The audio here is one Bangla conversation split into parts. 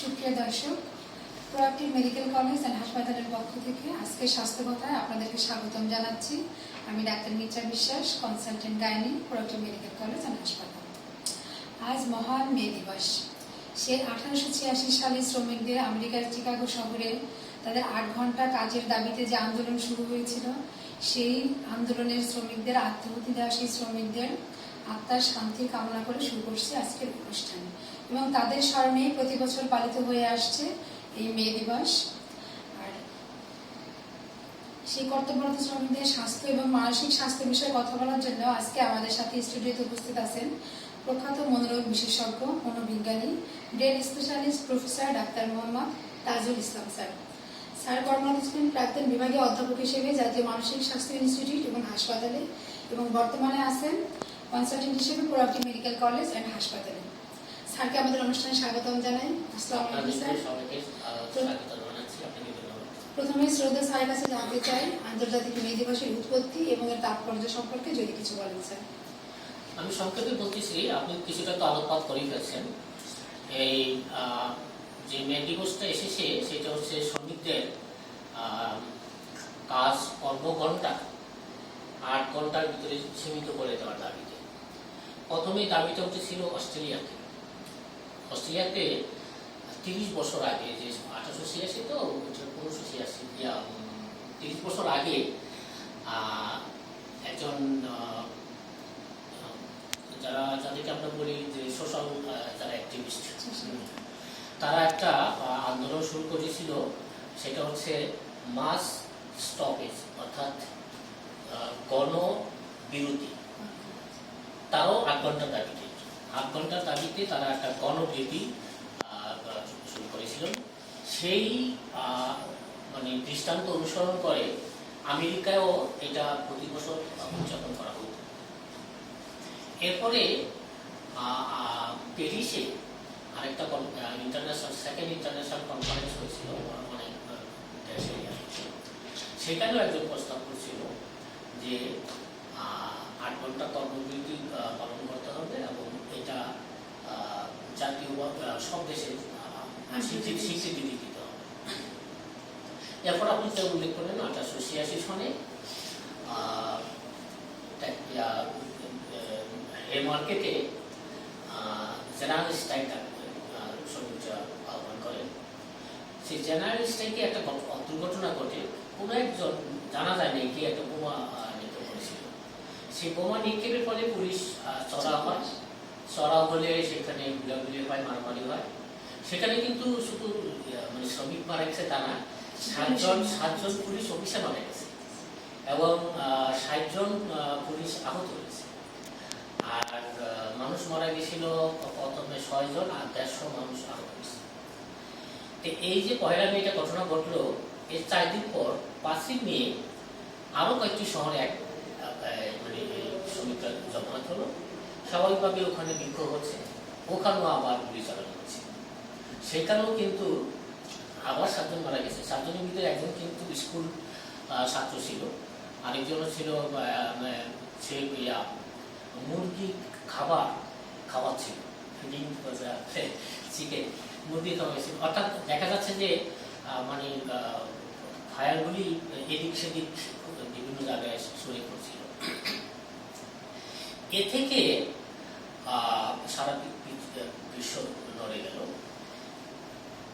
সুপ্রিয় দর্শক মেডিকেল কলেজ অ্যান্ড হাসপাতালের পক্ষ থেকে আজকে আপনাদেরকে স্বাগতম জানাচ্ছি। আমি doctor Biswas consultant gynae medical college and হাসপাতাল। আজ মহান মে দিবস। সে আঠারোশো ছিয়াশি সালে শ্রমিকদের আমেরিকার চিকাগো শহরে তাদের আট ঘণ্টা কাজের দাবিতে যে আন্দোলন শুরু হয়েছিল, সেই আন্দোলনের শ্রমিকদের আত্মহতি দেওয়া, সেই শ্রমিকদের আত্মার শান্তি কামনা করে শুরু করছে আজকের অনুষ্ঠান। এবং তাদের স্মরণেই প্রতি বছর পালিত হয়ে আসছে এই মে দিবস। আর সেই কর্তব্যরত শ্রমিকদের স্বাস্থ্য এবং মানসিক স্বাস্থ্য বিষয়ে কথা বলার জন্য আজকে আমাদের সাথে স্টুডিওতে উপস্থিত আছেন প্রখ্যাত মনোরোগ বিশেষজ্ঞ মনোবিজ্ঞানী brain specialist professor doctor Mohammad Tajul Islam sir. Sir কর্মরত ছিলেন প্রাক্তন বিভাগে অধ্যাপক হিসেবে জাতীয় মানসিক স্বাস্থ্য ইনস্টিটিউট এবং হাসপাতালে এবং বর্তমানে আছেন কনসালটেন্ট হিসেবে প্রোয়াক্টিভ মেডিকেল কলেজ অ্যান্ড হাসপাতালে। স্যারকে আমাদের অনুষ্ঠানে স্বাগতম জানাই। আসসালামু আলাইকুম স্যার। প্রথমে শ্রদ্ধা স্যারের কাছে জানতে চাই আন্তর্জাতিক মে দিবসের উৎপত্তি এবং এর তাৎপর্য সম্পর্কে যদি কিছু বলেন স্যার। আমি সংক্ষেপে বলতেছি আপনি কিছুটা তো আলোকপাত করেই ফেলছেন। এই যে মে দিবসটা এসেছে সেটা হচ্ছে শ্রমিকদের কাজ কর্মঘণ্টা আট ঘণ্টার ভিতরে সীমিত করে দেওয়ার দাবিতে। প্রথমে দাবিটা হচ্ছে উঠেছিল অস্ট্রেলিয়াতে। অস্ট্রেলিয়াতে তিরিশ বছর আগে যে আঠারোশো ছিয়াশি তো পনেরোশো ছিয়াশি তিরিশ বছর আগে একজন যারা যাদেরকে আমরা বলি যে সোশ্যাল যারা অ্যাক্টিভিস্ট তারা একটা আন্দোলন শুরু করেছিল সেটা হচ্ছে মাস স্টপেজ অর্থাৎ গণ বিরতি তারও আট ঘণ্টার দাবিতে আট ঘণ্টার দাবিতে তারা একটা আহ, শুরু করেছিলেন সেই মানে দৃষ্টান্ত অনুসরণ করে আমেরিকায়ও এটা প্রতি বছর উদযাপন করা হতো। এরপরে প্যারিসে আরেকটা ইন্টারন্যাশনাল সেকেন্ড ইন্টারন্যাশনাল কনফারেন্স হয়েছিল দেশে সেখানেও একজন প্রস্তাব করছিল যে আট ঘণ্টা কর্মবিরতি পালন করতে হবে এবং জাতীয় সব দেশে আহ, স্বীকৃতি স্বীকৃতি দিতে হবে। এরপর আপনি উল্লেখ করলেন আঠারোশো ছিয়াশি সনে মার্কেটে জেনারেল স্ট্রাইক শ্রমিকরা আহ্বান করেন। সেই জেনারেল স্ট্রাইকে একটা দুর্ঘটনা ঘটে। কোনো একজন জানা যায় নাই কি একটা বোমা নিক্ষেপ করেছিল। সেই বোমা নিক্ষেপের ফলে পুলিশ চড়া হয়। চড়া হলে সেখানে গুলাগুলি হয়, মারামারি হয়। সেখানে কিন্তু শুধু মানে শ্রমিক মারা গেছে তা না, সাতজন সাতজন পুলিশ অফিসার মারা গেছে এবং ষাটজন পুলিশ আহত হয়েছে। আর মানুষ মারা গেছিল প্রথমে ছয়জন আর দেড়শো মানুষ আহত হয়েছে। তো এই যে পয়লা মে এটা ঘটনা ঘটলো, এর চার দিন পর পাঁচই মে আরও কয়েকটি শহরে এক মানে শ্রমিকরা জমায়েত হলো। স্বাভাবিকভাবে ওখানে বিক্ষোভ হচ্ছে। ওখানেও আবার গুলি চালানো হচ্ছে। সেখানেও কিন্তু আবার সাতজন মারা গেছে। সাতজনের ভিতরে একজন কিন্তু স্কুল ছাত্র ছিল। আরেকজন ছিল সে ইয়া, মুরগি খাবার খাওয়াচ্ছিল। ফিডিং চিকেন মুরগি খাওয়াচ্ছিল। অর্থাৎ দেখা যাচ্ছে যে মানে ফায়ারগুলি এদিক সেদিক বিভিন্ন জায়গায় ছড়িয়ে পড়ছিল। এ থেকে সারা বিশ্ব নড়ে গেল।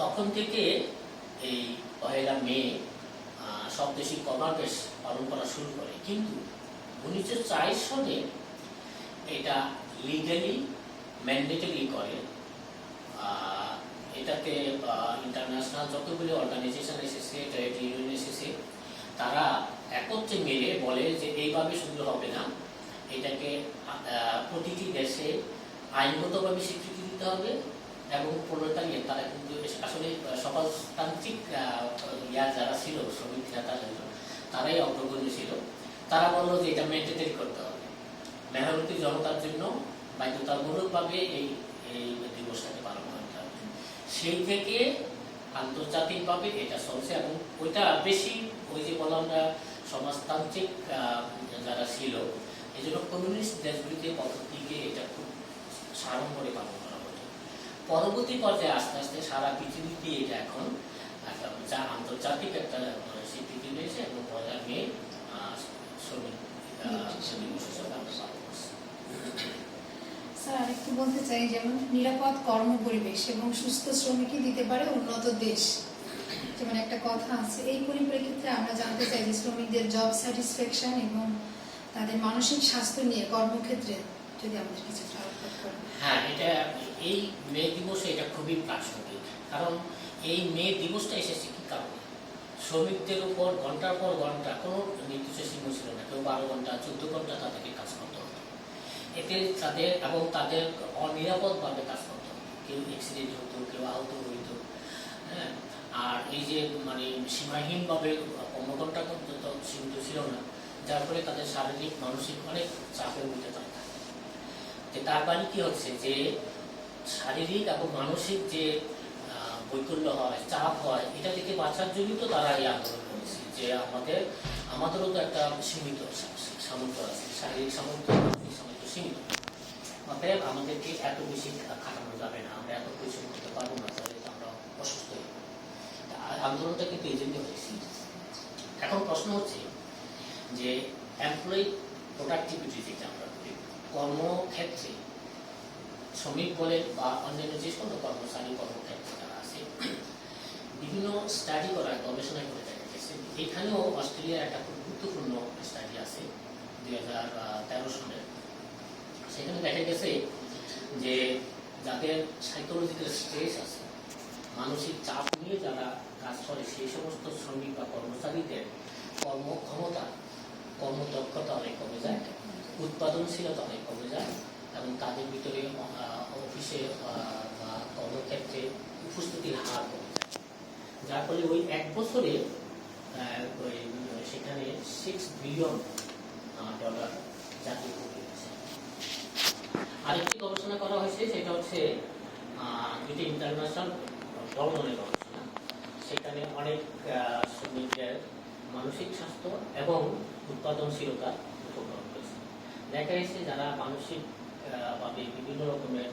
তখন থেকে এই পহেলা মে আহ, সব দেশই কমার্বেশ পালন করা শুরু করে। কিন্তু উনিশশো চার সনে এটা লিগালি ম্যান্ডেটরি করে। এটাতে ইন্টারন্যাশনাল যতগুলি অর্গানাইজেশন এসেছে ট্রেড ইউনিয়ন এসেছে তারা একত্রে মিলে বলে যে এইভাবে শুধু হবে না। এটাকে প্রতিটি দেশে আইনগতভাবে স্বীকৃতি দিতে হবে এবং প্রলতারিয়ে তারা কিন্তু আসলে সমাজতান্ত্রিক ইয়া যারা ছিল শ্রমিক নেতা ছিল তারাই অগ্রগণ্য ছিল। তারা বলল যে এটা মেনটেন করতে হবে। মেহনতি জনতার জন্য বাধ্যতামূলকভাবে এই এই দিবসটাকে পালন করতে হবে। সেই থেকে আন্তর্জাতিকভাবে এটা চলছে এবং ওইটা বেশি ওই যে বললাম আমরা সমাজতান্ত্রিক যারা ছিল এই জন্য কমিউনিস্ট দেশগুলিতে পদ্ধতিকে এটা খুব সাড়ম্বরে পালন করা হতো পরবর্তী পর্যায়ে আস্তে আস্তে সারা পৃথিবীতে এটা এখন যা আন্তর্জাতিক একটা স্বীকৃতি রয়েছে এবং পয়লা মে শ্রমিক। স্যার, আরেকটু বলতে চাই, যেমন নিরাপদ কর্ম পরিবেশ এবং সুস্থ শ্রমিকই দিতে পারে উন্নত দেশ যেমন একটা কথা আছে, এই পরিপ্রেক্ষিতে আমরা জানতে চাই যে শ্রমিকদের জব স্যাটিসফ্যাকশন এবং তাদের মানসিক স্বাস্থ্য নিয়ে কর্মক্ষেত্রে যদি আমাদের কিছু হ্যাঁ এটা এই মে দিবসে এটা খুবই প্রাসঙ্গিক। কারণ এই মে দিবসটা এসেছে কি কারণে? শ্রমিকদের উপর ঘণ্টার পর ঘণ্টা কোনো নির্দিষ্ট সীমা ছিল না, কেউ বারো ঘণ্টা, চোদ্দ ঘণ্টা তাদেরকে কাজ করতে হতো। এতে তাদের এবং তাদের অনিরাপদভাবে কাজ করতে হতো। কেউ অ্যাক্সিডেন্ট হতো, কেউ আহত হইত হ্যাঁ। আর এই যে মানে সীমাহীনভাবে ঘণ্টা পর্যন্ত সীমিত ছিল না যার ফলে তাদের শারীরিক, মানসিক অনেক চাপের মধ্যে থাকে। তার মানে কি হচ্ছে যে, শারীরিক এবং মানসিক যে বৈকল্য হয়, চাপ হয়, এটা থেকে বাঁচার জন্যই তো তারা এই আন্দোলন করেছে যে আমাদের, আমাদেরও তো একটা সীমিত সামর্থ্য আছে, শারীরিক সামর্থ্য সামর্থ্য সীমিত অতএব আমাদেরকে এত বেশি খাটানো যাবে না, আমরা এত পরিশ্রম করতে পারব না, তাহলে আমরা অসুস্থ যাব। আন্দোলনটা কিন্তু এই জন্য হয়েছে এখন প্রশ্ন হচ্ছে যে এমপ্লয়ি প্রোডাক্টিভিটি যেটা আমরা বলি, কর্মক্ষেত্রে শ্রমিক বলে বা অন্যান্য যে কোনো কর্মচারী কর্মক্ষেত্রে তারা আছে, বিভিন্ন স্টাডি করা গবেষণা করে দেখা গেছে। এখানেও অস্ট্রেলিয়ার একটা খুব গুরুত্বপূর্ণ স্টাডি আছে, দুই সালের। সেখানে দেখা গেছে যে যাদের সাইকোলজিক্যাল স্ট্রেস আছে, মানসিক চাপ নিয়ে যারা কাজ করে, সেই সমস্ত শ্রমিক বা কর্মচারীদের কর্মক্ষমতা কর্মদক্ষতা অনেক কমে যায়, উৎপাদনশীলতা অনেক কমে যায়, এবং তাদের ভিতরে অফিসে বা কর্মক্ষেত্রে উপস্থিতির হার কমে যায়। যার ফলে ওই এক বছরে সেখানে সিক্স বিলিয়ন ডলার জাতীয় ক্ষতি হয়েছে আরেকটি গবেষণা করা হয়েছে, সেটা হচ্ছে যেটি ইন্টারন্যাশনাল ভ্রমণের গবেষণা। সেখানে অনেক শ্রমিকদের মানসিক স্বাস্থ্য এবং উৎপাদনশীলতা উপকরণ করেছে। দেখা গেছে যারা মানসিক ভাবে বিভিন্ন রকমের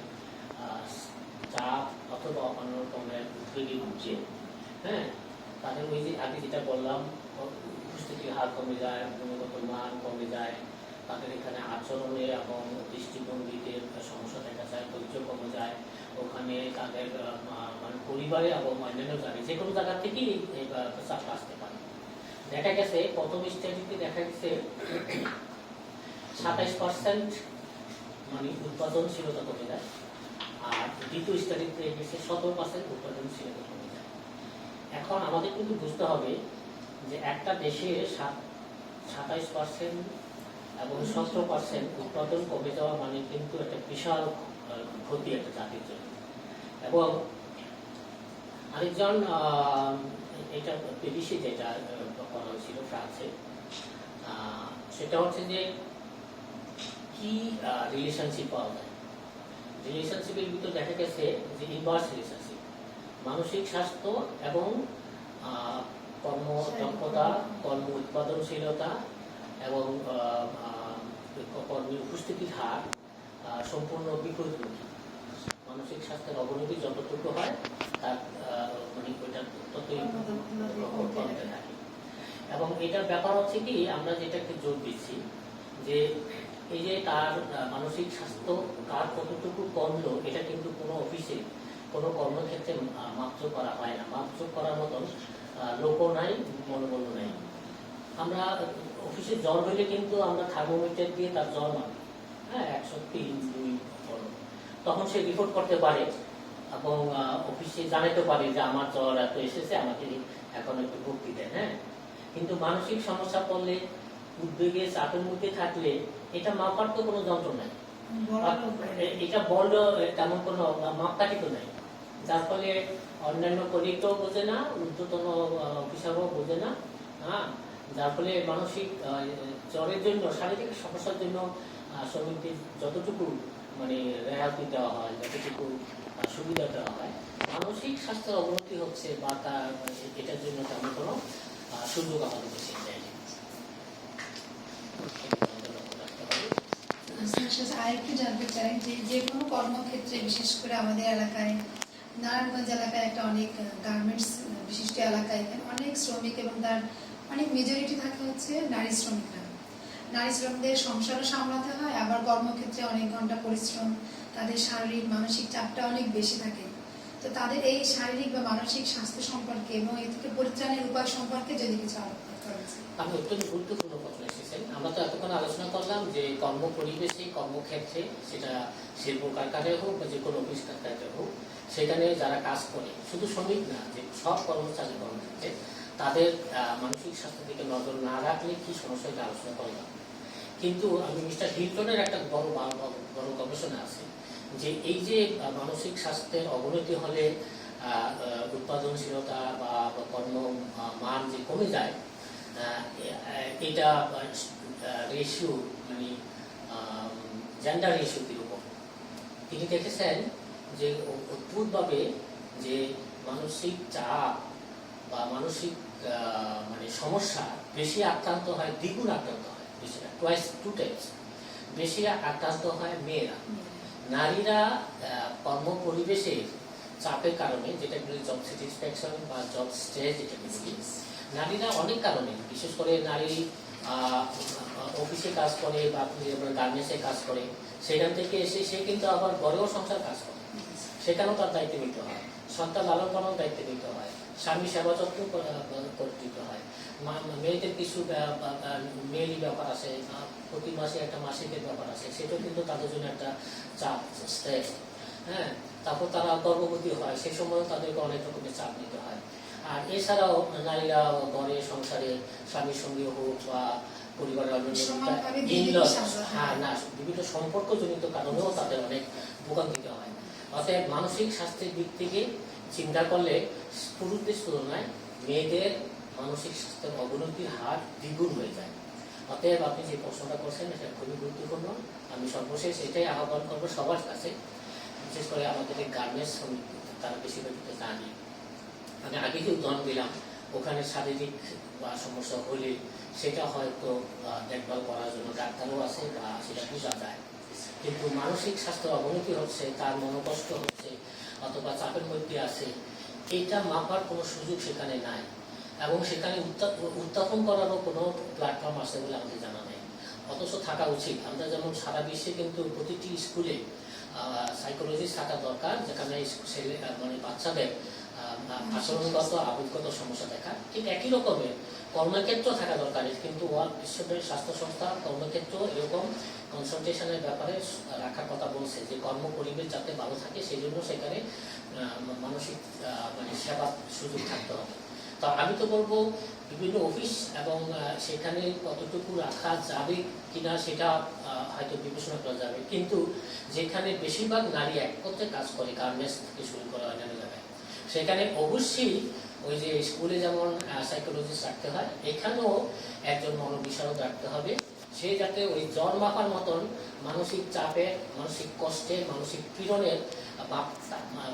চাপ অথবা অন্য রকমের উদ্বেগে ভুগছে হ্যাঁ তাদের ওই যে আগে যেটা বললাম উপস্থিতির হার কমে যায়, গুণগত মান কমে যায়, তাদের এখানে আচরণে এবং দৃষ্টিভঙ্গিতে সমস্যা দেখা যায়, ধৈর্য কমে যায়, ওখানে তাদের মানে পরিবারে এবং অন্যান্য জায়গায় যে কোনো জায়গা থেকেই চাপটা আসতে পারে। দেখা গেছে প্রথম স্টাডিতে দেখা গেছে, সাতাইশ পার্সেন্ট মানে উৎপাদনশীলতা কমে যায় আর দ্বিতীয় স্টাডিতে গেছে সতেরো পার্সেন্ট উৎপাদনশীলতা কমে যায় এখন আমাদের কিন্তু বুঝতে হবে যে একটা দেশে সাত, সাতাইশ পার্সেন্ট এবং সতেরো পার্সেন্ট উৎপাদন কমে যাওয়া মানে কিন্তু একটা বিশাল ক্ষতি একটা জাতির জন্য। এবং আরেকজন এটা বিদেশি যেটা করা হয়েছিল ফ্রান্সে। সেটা হচ্ছে যে কি রিলেশনশিপ পাওয়া যায়। রিলেশনশিপের ভিতরে দেখা গেছে যে ইনভার্স রিলেশনশিপ মানসিক স্বাস্থ্য এবং কর্মদক্ষতা কর্ম উৎপাদনশীলতা এবং আহ, আহ, কর্মী উপস্থিতির হার সম্পূর্ণ বিপরীতমুখী মানসিক স্বাস্থ্যের অবনতি যতটুকু হয় তার মানে ওইটা ততই কমতে থাকে। এবং এটার ব্যাপার হচ্ছে কি, আমরা যেটাকে জোর দিচ্ছি, যে এই যে তার মানসিক স্বাস্থ্য কার কতটুকু কমলো এটা কিন্তু কোনো অফিসে, কোনো কর্মক্ষেত্রে মাপযোগ করা হয় না। মাপযোগ করার মতন লোকও নাই মনোবল নাই। আমরা অফিসে জ্বর হইলে কিন্তু আমরা থার্মোমিটার দিয়ে তার জ্বর মাপি। হ্যাঁ একশো তিন, দুই তখন সে রিপোর্ট করতে পারে এবং অফিসে জানাতে পারে যে আমার জ্বর এত এসেছে আমাকে এখন একটু ভর্তি দেন হ্যাঁ? কিন্তু মানসিক সমস্যা পড়লে উদ্বেগে চাপের মধ্যে থাকলে এটা মাপার তো কোনো যন্ত্র নাই। এটা বলল তেমন কোনো মাপকাঠি তো নাই। যার ফলে অন্যান্য কলিগটাও বোঝে না ঊর্ধ্বতন অফিসারও বোঝে না হ্যাঁ? যার ফলে মানসিক জ্বরের জন্য শারীরিক সমস্যার জন্য শ্রমিকদের যতটুকু মানে রেহাতি দেওয়া হয় যতটুকু আহ, সুবিধা দেওয়া হয়। মানসিক স্বাস্থ্যের অবনতি হচ্ছে বা তার এটার জন্য তেমন কোনো সুযোগ আমাদের দেশে জানতে চাই যে যে কোনো কর্মক্ষেত্রে বিশেষ করে আমাদের এলাকায় নারায়ণগঞ্জ এলাকায় একটা অনেক গার্মেন্টস বিশিষ্ট এলাকা এখানে অনেক শ্রমিক এবং তার অনেক মেজরিটি থাকে হচ্ছে নারী শ্রমিকরা। নারী শ্রমিকদের সংসারও সামলাতে হয় আবার কর্মক্ষেত্রে অনেক ঘণ্টা পরিশ্রম তাদের শারীরিক, মানসিক চাপটা অনেক বেশি থাকে। তো তাদের এই শারীরিক বা মানসিক স্বাস্থ্য সম্পর্কে এবং এ থেকে পরিত্রাণের উপায় সম্পর্কে যদি কিছু আলোচনা আপনি অত্যন্ত গুরুত্বপূর্ণ প্রশ্ন এসেছেন আমরা তো এতক্ষণ আলোচনা করলাম যে কর্ম পরিবেশে কর্মক্ষেত্রে সেটা শিল্প কারখানায় হোক বা যে কোনো অফিস কারখানায় হোক সেখানে যারা কাজ করে, শুধু শ্রমিক না, যে সব কর্মচারী কর্মক্ষেত্রে তাদের মানসিক স্বাস্থ্যের দিকে নজর না রাখলে কি সমস্যাটা আলোচনা করলাম কিন্তু আমি মিস্টার হিলটনের একটা বড়- বড় গবেষণা আছে। যে এই যে মানসিক স্বাস্থ্যের অবনতি হলে উৎপাদনশীলতা বা কর্ম মান যে কমে যায় এটা রেশিও মানে জেন্ডার রেশিওটির উপর তিনি দেখেছেন যে, অদ্ভুতভাবে যে মানসিক চাপ বা মানসিক মানে সমস্যা বেশি আক্রান্ত হয়, দ্বিগুণ আক্রান্ত হয়, বেশি টু টাইমস বেশি আক্রান্ত হয় মেয়েরা। নারীরা কর্ম পরিবেশের চাপের কারণে যেটা বলি জব স্যাটিসফ্যাকশন বা জব স্ট্রেস যেটা বলি, নারীরা অনেক কারণে, বিশেষ করে নারী অফিসে কাজ করে বা গার্মেন্টসে কাজ করে, সেখান থেকে এসে সে কিন্তু আবার ঘরেও সংসার কাজ করে। সেখানেও তার দায়িত্ব নিতে হয়। সন্তান লালন পালন দায়িত্ব নিতে হয়। স্বামী সেবা যত্ন করা- করে দিতে হয়। মেয়েদের কিছু মেয়েলি ব্যাপার আছে প্রতি মাসে একটা মাসিকের ব্যাপার আছে সেটাও কিন্তু তাদের জন্য একটা চাপ স্ট্রেস হ্যাঁ? তারপর তারা গর্ভবতী হয় সেই সময় তাদেরকে অনেক রকমের চাপ নিতে হয়। আর এছাড়াও নারীরা ঘরে সংসারে স্বামীর সঙ্গে হোক বা পরিবারের অন্যান্য হয়। হ্যাঁ না বিভিন্ন সম্পর্কজনিত কারণেও তাদের অনেক ভোগান্তিতে হয়। অতএব মানসিক স্বাস্থ্যের দিক থেকে চিন্তা করলে পুরুষদের তুলনায় মেয়েদের মানসিক স্বাস্থ্যের অবনতির হার দ্বিগুণ হয়ে যায়। অতএব আপনি যে প্রশ্নটা করছেন, এটা খুবই গুরুত্বপূর্ণ। আমি সর্বশেষ এটাই আহ্বান করব সবার কাছে, বিশেষ করে আমাদের এই গার্মেন্টস তারা বেশিরভাগ জানি। আমি আগে যে উদাহরণ দিলাম, ওখানে শারীরিক বা সমস্যা হলে সেটা হয়তো দেখভাল করার জন্য ডাক্তারও আছে বা সেটা বোঝা যায়। কিন্তু মানসিক স্বাস্থ্যের অবনতি হচ্ছে, তার মনোকষ্ট হচ্ছে, অথবা চাপের মধ্যে আছে, এটা মাপার কোনো সুযোগ সেখানে নাই। এবং সেখানে উত্থাপন করারও কোনো প্ল্যাটফর্ম আছে বলে আমাদের জানা নেই। অথচ থাকা উচিত। আমরা যেমন সারা বিশ্বে কিন্তু প্রতিটি স্কুলে সাইকোলজিস্ট থাকা দরকার, যেখানে ছেলে মানে বাচ্চাদের আচরণগত, আবেগগত সমস্যা দেখা। ঠিক একই রকমের কর্মক্ষেত্র থাকা দরকার। কিন্তু বিশ্বব্যাপী স্বাস্থ্য সংস্থা, কর্মক্ষেত্র এরকম কনসালটেশনের ব্যাপারে রাখার কথা বলছে যে কর্ম পরিবেশ যাতে ভালো থাকে সেই জন্য সেখানে মানসিক মানে সেবার সুযোগ থাকতে হবে। তো আমি তো বলব বিভিন্ন অফিস এবং সেখানে কতটুকু রাখা যাবে কিনা সেটা হয়তো বিবেচনা করা যাবে। কিন্তু যেখানে বেশিরভাগ নারী একত্রে কাজ করে গার্মেন্টস থেকে শুরু করা অন্যান্য জায়গায়, সেখানে অবশ্যই ওই যে স্কুলে যেমন সাইকোলজিস্ট রাখতে হয়, এখানেও একজন মনোবিশারদ রাখতে হবে। সে যাতে ওই জ্বর মাপার মতন মানসিক চাপে, মানসিক কষ্টে, মানসিক পীড়নের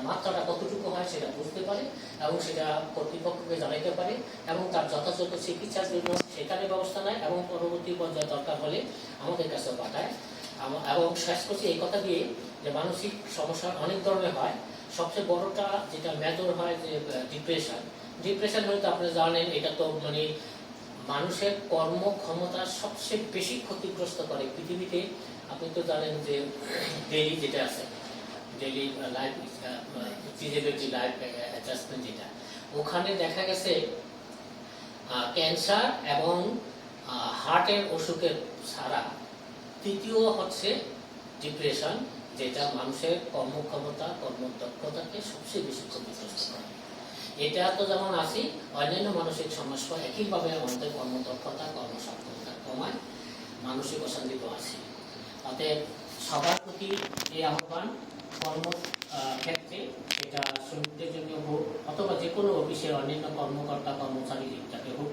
মাত্রাটা কতটুকু হয় সেটা বুঝতে পারে এবং সেটা কর্তৃপক্ষকে জানাইতে পারে এবং তার যথাযথ চিকিৎসার জন্য সেখানে ব্যবস্থা নেয় এবং পরবর্তী পর্যায়ে দরকার হলে আমাদের কাছে পাঠায়। এবং শেষ করছি এই কথা দিয়ে যে মানসিক সমস্যা অনেক ধরনের হয়। সবচেয়ে বড়টা যেটা মেজর হয় যে ডিপ্রেশন ডিপ্রেশন হলে তো আপনি জানেন, এটা তো মানে মানুষের কর্মক্ষমতা সবচেয়ে বেশি ক্ষতিগ্রস্ত করে। পৃথিবীতে আপনি তো জানেন যে ডেইলি যেটা আছে daily life physiology life adjustment যেটা, ওখানে দেখা গেছে ক্যান্সার এবং হার্টের অসুখের ছাড়া তৃতীয় হচ্ছে ডিপ্রেশন যেটা মানুষের কর্মক্ষমতা, কর্মদক্ষতাকে সবচেয়ে বেশি ক্ষতিগ্রস্ত করে। এটা তো যেমন আছি অন্যান্য মানসিক সমস্যা একইভাবে আমাদের কর্মদক্ষতা কর্মসক্ষমতা কমায় মানসিক অশান্তি তো আছে অতএব সবার প্রতি এই আহ্বান, কর্ম ক্ষেত্রে এটা শ্রমিকদের জন্য হোক অথবা যে কোনো অফিসের অন্যান্য কর্মকর্তা, কর্মচারী যাতে হোক,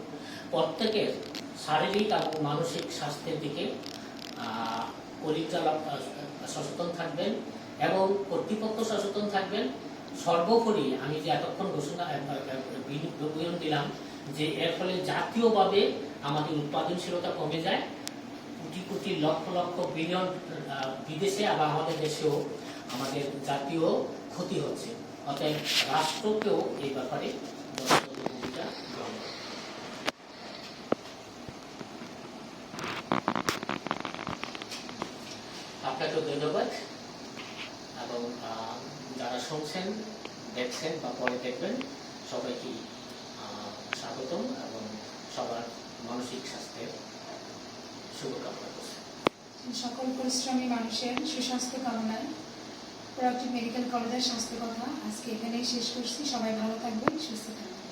প্রত্যেকের শারীরিক এবং মানসিক স্বাস্থ্যের দিকে পরিচালক সচেতন থাকবেন এবং কর্তৃপক্ষ সচেতন থাকবেন। সর্বোপরি আমি যে এতক্ষণ ঘোষণা বিবরণ দিলাম যে এর ফলে জাতীয়ভাবে আমাদের উৎপাদনশীলতা কমে যায়। কোটি কোটি লক্ষ লক্ষ বিলিয়ন বিদেশে আবার আমাদের দেশেও আমাদের জাতীয় ক্ষতি হচ্ছে। অর্থাৎ রাষ্ট্রকেও এই ব্যাপারে যথাযথ ভূমিকা গ্রহণ করতে হবে। আপনাকেও ধন্যবাদ এবং আহ, যারা শুনছেন দেখছেন বা পরে দেখবেন সবাইকে আহ, স্বাগতম এবং সবার মানসিক স্বাস্থ্যের সকল পরিশ্রমী মানুষের সুস্বাস্থ্য কামনায় প্রোডাক্টিভ মেডিকেল কলেজের স্বাস্থ্য কথা আজকে এখানেই শেষ করছি। সবাই ভালো থাকবেন, সুস্থ থাকবেন।